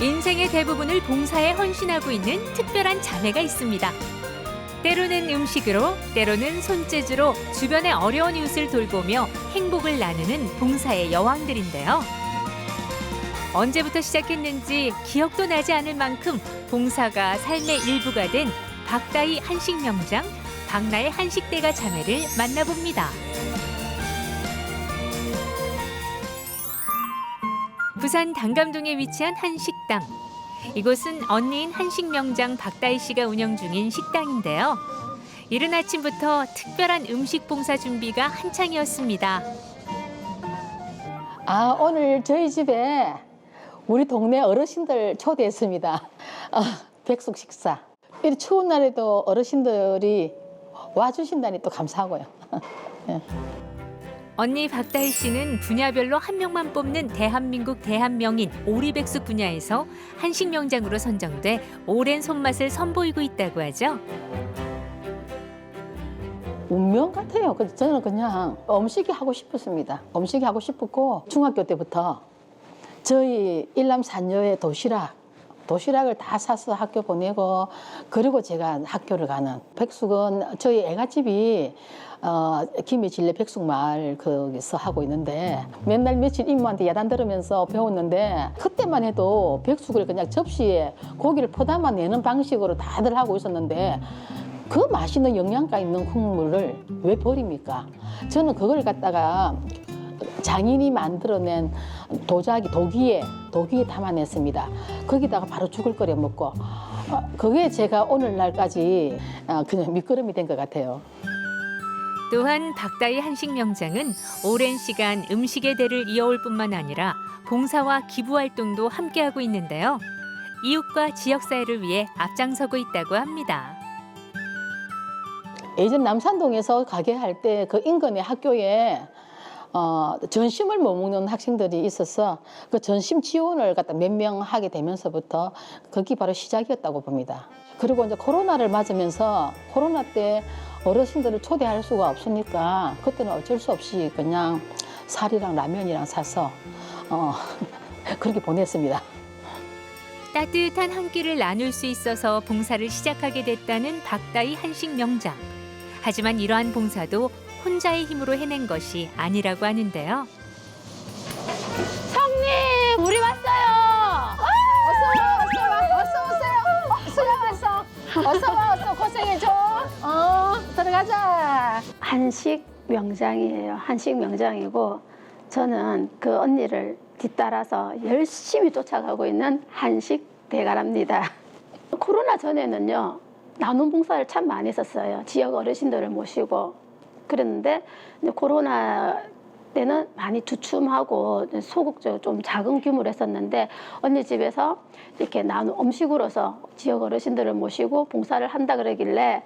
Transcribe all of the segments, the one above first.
인생의 대부분을 봉사에 헌신하고 있는 특별한 자매가 있습니다. 때로는 음식으로, 때로는 손재주로 주변의 어려운 이웃을 돌보며 행복을 나누는 봉사의 여왕들인데요. 언제부터 시작했는지 기억도 나지 않을 만큼 봉사가 삶의 일부가 된 박다희 한식 명장, 박나의 한식대가 자매를 만나봅니다. 부산 당감동에 위치한 한 식당. 이곳은 언니인 한식 명장 박다희 씨가 운영 중인 식당인데요. 이른 아침부터 특별한 음식 봉사 준비가 한창이었습니다. 아, 오늘 저희 집에 우리 동네 어르신들 초대했습니다. 아, 백숙 식사. 이 추운 날에도 어르신들이 와주신다니 또 감사하고요. 언니 박다희 씨는 분야별로 한 명만 뽑는 대한민국 대한명인 오리백숙 분야에서 한식 명장으로 선정돼 오랜 손맛을 선보이고 있다고 하죠. 운명 같아요. 저는 그냥 음식이 하고 싶었습니다. 음식이 하고 싶었고 중학교 때부터 저희 일남 산녀의 도시락 도시락을 다 사서 학교 보내고 그리고 제가 학교를 가는 백숙은 저희 애가집이 어, 김해진례 백숙마을 거기서 하고 있는데 맨날 며칠 이모한테 야단 들으면서 배웠는데 그때만 해도 백숙을 그냥 접시에 고기를 퍼담아 내는 방식으로 다들 하고 있었는데 그 맛있는 영양가 있는 국물을 왜 버립니까? 저는 그걸 갖다가 장인이 만들어낸 도자기 도기에 도기에 담아냈습니다. 거기다가 바로 죽을 끓여 먹고 어, 그게 제가 오늘날까지 어, 그냥 밑거름이 된 것 같아요. 또한 박다희 한식 명장은 오랜 시간 음식의 대를 이어올 뿐만 아니라 봉사와 기부 활동도 함께하고 있는데요. 이웃과 지역 사회를 위해 앞장서고 있다고 합니다. 예전 남산동에서 가게 할 때 그 인근의 학교에 어, 전심을 못 먹는 학생들이 있어서 그 전심 지원을 갖다 몇 명 하게 되면서부터 그게 바로 시작이었다고 봅니다. 그리고 이제 코로나를 맞으면서 코로나 때 어르신들을 초대할 수가 없으니까 그때는 어쩔 수 없이 그냥 살이랑 라면이랑 사서 어, 그렇게 보냈습니다. 따뜻한 한 끼를 나눌 수 있어서 봉사를 시작하게 됐다는 박다희 한식 명장. 하지만 이러한 봉사도 혼자의 힘으로 해낸 것이 아니라고 하는데요. 형님, 우리 왔어요. 어서 와, 어서 와, 어서 오세요. 어서 왔어. 어서 와, 어서 고생해줘. 어, 들어가자. 한식 명장이에요. 한식 명장이고 저는 그 언니를 뒤따라서 열심히 쫓아가고 있는 한식 대가랍니다. 코로나 전에는요 나눔 봉사를 참 많이 했었어요. 지역 어르신들을 모시고 그랬는데 이제 코로나 때는 많이 주춤하고 소극적으로 좀 작은 규모로 했었는데 언니 집에서 이렇게 나눔 음식으로서 지역 어르신들을 모시고 봉사를 한다 그러길래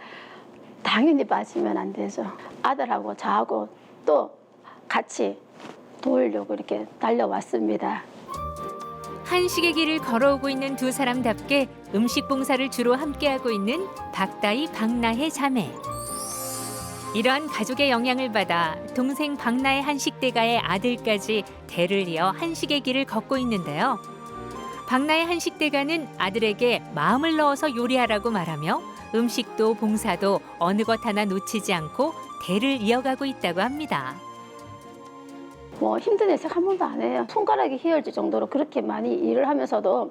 당연히 빠지면 안 되죠. 아들하고 저하고 또 같이 도우려고 이렇게 달려왔습니다. 한식의 길을 걸어오고 있는 두 사람답게 음식 봉사를 주로 함께하고 있는 박다희 박나혜 자매. 이러한 가족의 영향을 받아 동생 박나혜 한식대가의 아들까지 대를 이어 한식의 길을 걷고 있는데요. 박나혜 한식대가는 아들에게 마음을 넣어서 요리하라고 말하며 음식도 봉사도 어느 것 하나 놓치지 않고 대를 이어가고 있다고 합니다. 뭐 힘든 일색 한 번도 안 해요. 손가락이 휘어질 정도로 그렇게 많이 일을 하면서도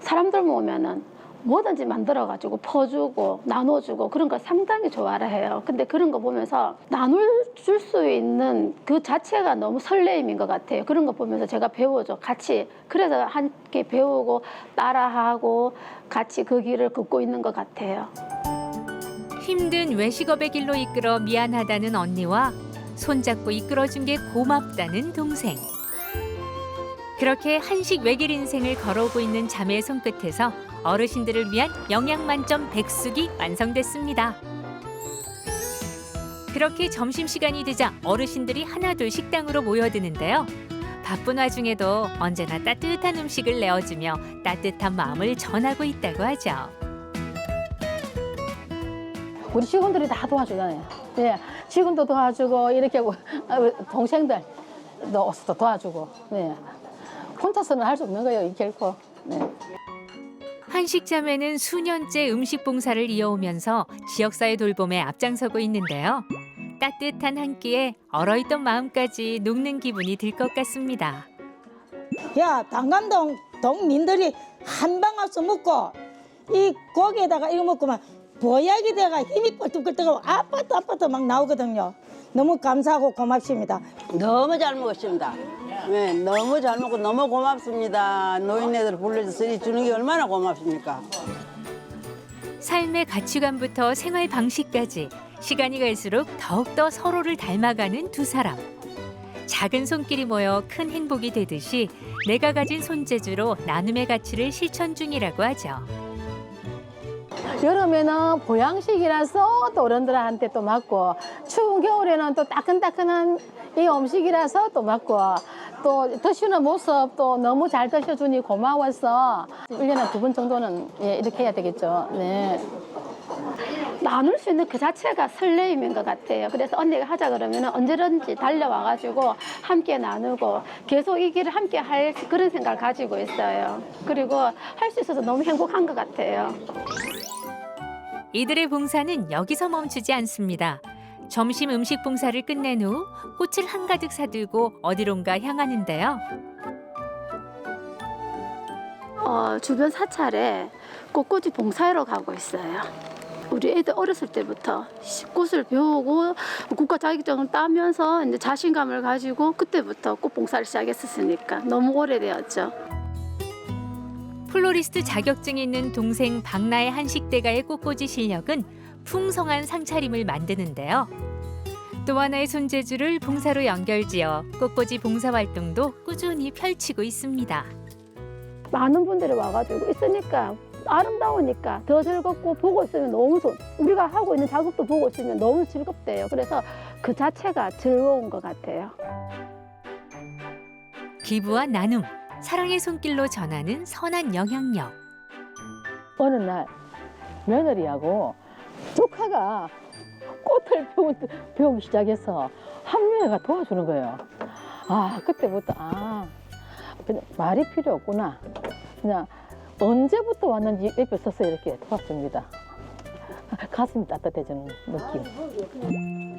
사람들 모으면은 뭐든지 만들어가지고 퍼주고 나눠주고 그런 거 상당히 좋아라 해요. 근데 그런 거 보면서 나눌 줄수 있는 그 자체가 너무 설레임인 것 같아요. 그런 거 보면서 제가 배워줘. 같이. 그래서 함께 배우고 따라하고 같이 그 길을 걷고 있는 것 같아요. 힘든 외식업의 길로 이끌어 미안하다는 언니와 손잡고 이끌어준 게 고맙다는 동생. 그렇게 한식 외길 인생을 걸어오고 있는 자매의 손끝에서 어르신들을 위한 영양 만점 백숙이 완성됐습니다. 그렇게 점심시간이 되자 어르신들이 하나둘 식당으로 모여드는데요. 바쁜 와중에도 언제나 따뜻한 음식을 내어주며 따뜻한 마음을 전하고 있다고 하죠. 우리 직원들이 다 도와주잖아요. 예, 직원도 도와주고 이렇게 하고 어, 동생들 도 도와주고. 예. 혼자서는 할 수 없는 거예요, 이 결코. 네. 한식 자매는 수년째 음식 봉사를 이어오면서 지역사회 돌봄에 앞장서고 있는데요. 따뜻한 한 끼에 얼어있던 마음까지 녹는 기분이 들 것 같습니다. 야 당감동 동민들이 한방 와서 먹고 이 고기에다가 이거 먹고만 보약이 돼가 힘이 뻘뚝 뜨고 아파트 아파트 막 나오거든요. 너무 감사하고 고맙습니다. 너무 잘 먹었습니다. 네, 너무 잘 먹고 너무 고맙습니다. 노인네들 불러서 주는 게 얼마나 고맙습니까? 삶의 가치관부터 생활 방식까지 시간이 갈수록 더욱더 서로를 닮아가는 두 사람. 작은 손길이 모여 큰 행복이 되듯이 내가 가진 손재주로 나눔의 가치를 실천 중이라고 하죠. 여름에는 보양식이라서 또 어른들한테 또 맞고 추운 겨울에는 또 따끈따끈한 이 음식이라서 또 맞고 또 드시는 모습 또 너무 잘 드셔주니 고마워서 일년에 두 번 정도는 예, 이렇게 해야 되겠죠. 네. 나눌 수 있는 그 자체가 설레임인 것 같아요. 그래서 언니가 하자 그러면 언제든지 달려와가지고 함께 나누고 계속 이 길을 함께 할 그런 생각을 가지고 있어요. 그리고 할 수 있어서 너무 행복한 것 같아요. 이들의 봉사는 여기서 멈추지 않습니다. 점심 음식 봉사를 끝낸 후 꽃을 한가득 사들고 어디론가 향하는데요. 어, 주변 사찰에 꽃꽂이 봉사하러 가고 있어요. 우리 애들 어렸을 때부터 꽃을 배우고 국가 자격증을 따면서 이제 자신감을 가지고 그때부터 꽃 봉사를 시작했었으니까 너무 오래되었죠. 플로리스트 자격증이 있는 동생 박나의 한식대가의 꽃꽂이 실력은 풍성한 상차림을 만드는데요. 또 하나의 손재주를 봉사로 연결지어 꽃꽂이 봉사 활동도 꾸준히 펼치고 있습니다. 많은 분들이 와가지고 있으니까 아름다우니까 더 즐겁고 보고 있으면 너무 좋. 우리가 하고 있는 작업도 보고 있으면 너무 즐겁대요. 그래서 그 자체가 즐거운 것 같아요. 기부와 나눔, 사랑의 손길로 전하는 선한 영향력. 어느 날 며느리하고 조카가 꽃을 배우, 배우기 시작해서 한 명이가 도와주는 거예요. 아 그때부터 아 그냥 말이 필요 없구나. 그냥 언제부터 왔는지 옆에 서서 이렇게 도왔습니다. 가슴이 따뜻해지는 느낌.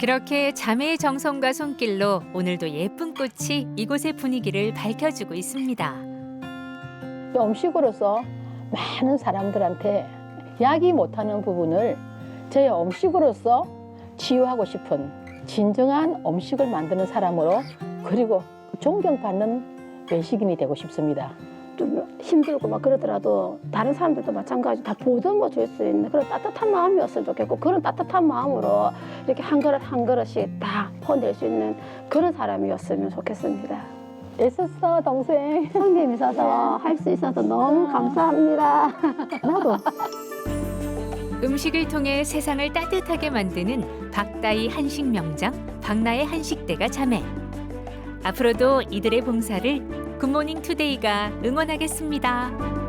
그렇게 자매의 정성과 손길로 오늘도 예쁜 꽃이 이곳의 분위기를 밝혀주고 있습니다. 음식으로서 많은 사람들한테 야기 못하는 부분을 제 음식으로서 치유하고 싶은 진정한 음식을 만드는 사람으로 그리고 존경받는 외식인이 되고 싶습니다. 좀 힘들고 막 그러더라도 다른 사람들도 마찬가지 다 보듬어 줄 수 있는 그런 따뜻한 마음이었으면 좋겠고 그런 따뜻한 마음으로 이렇게 한 그릇 한 그릇씩 다 퍼낼 수 있는 그런 사람이었으면 좋겠습니다. 애썼어 동생. 형님 있어서 할 수 있어서 너무 감사합니다. 나도. 음식을 통해 세상을 따뜻하게 만드는 박다희 한식 명장 박나의 한식대가 자매. 앞으로도 이들의 봉사를 굿모닝 투데이가 응원하겠습니다.